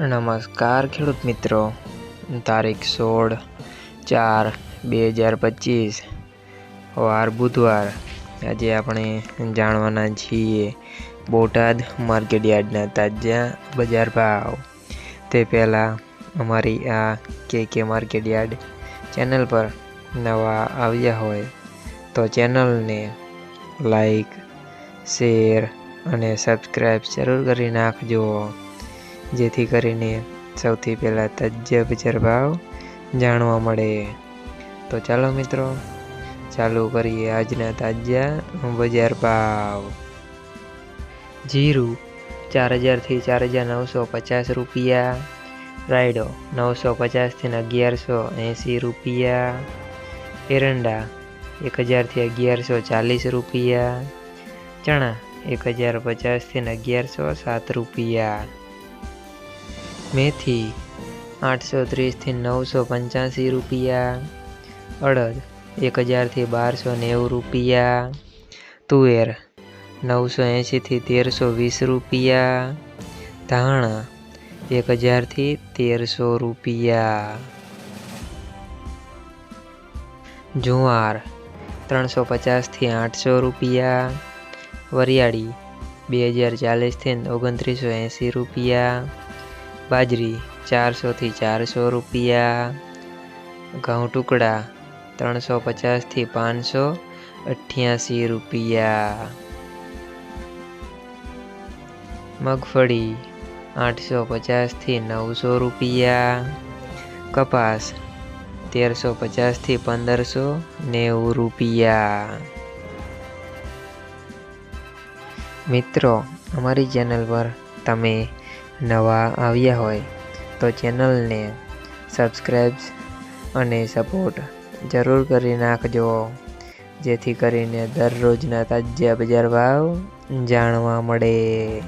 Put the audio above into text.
નમસ્કાર ખેડૂત મિત્રો. તારીખ સોળ ચાર બે હજાર પચીસ. વાર બુધવાર. આજે આપણે જાણવાના છીએ બોટાદ માર્કેટ યાર્ડના તાજા બજાર ભાવ. તે પહેલાં અમારી આ કે કે માર્કેટ યાર્ડ ચેનલ પર નવા આવ્યા હોય તો ચેનલને લાઈક, શેર અને સબસ્ક્રાઈબ જરૂર કરી નાખજો. જેથી કરીને સૌથી પહેલાં તાજા બજાર ભાવ જાણવા મળે. તો ચાલો મિત્રો, ચાલુ કરીએ આજના તાજા બજાર ભાવ. જીરું ચાર હજારથી ચાર હજાર નવસો પચાસ રૂપિયા. રાયડો નવસો પચાસથી અગિયારસો એંસી રૂપિયા. એરંડા એક હજારથી અગિયારસો ચાલીસ રૂપિયા. ચણા એક હજાર પચાસથી અગિયારસો સાત રૂપિયા. મેથી આઠસો ત્રીસથી નવસો પંચ્યાસી રૂપિયા, અડદ એક હજારથી બારસો નેવું રૂપિયા, તુવેર નવસો એંશીથી તેરસો વીસ રૂપિયા, ધાણા એક હજારથી તેરસો રૂપિયા. જુવાર ત્રણસો પચાસથી આઠસો રૂપિયા, વરિયાળી બે હજાર ચાલીસથી ઓગણત્રીસો એંસી રૂપિયા બાજરી ચારસોથી ચારસો રૂપિયા. ઘઉં ટુકડા ત્રણસો પચાસથી પાંચસો અઠ્યાસી રૂપિયા. મગફળી આઠસો પચાસથી નવસો રૂપિયા. કપાસ તેરસો પચાસથી પંદરસો નેવું રૂપિયા. મિત્રો, અમારી ચેનલ પર તમે નવા આવ્યા હોય તો ચેનલને સબસ્ક્રાઈબ અને સપોર્ટ જરૂર કરી નાખજો. જેથી કરીને દરરોજના તાજા બજાર ભાવ જાણવા મળે.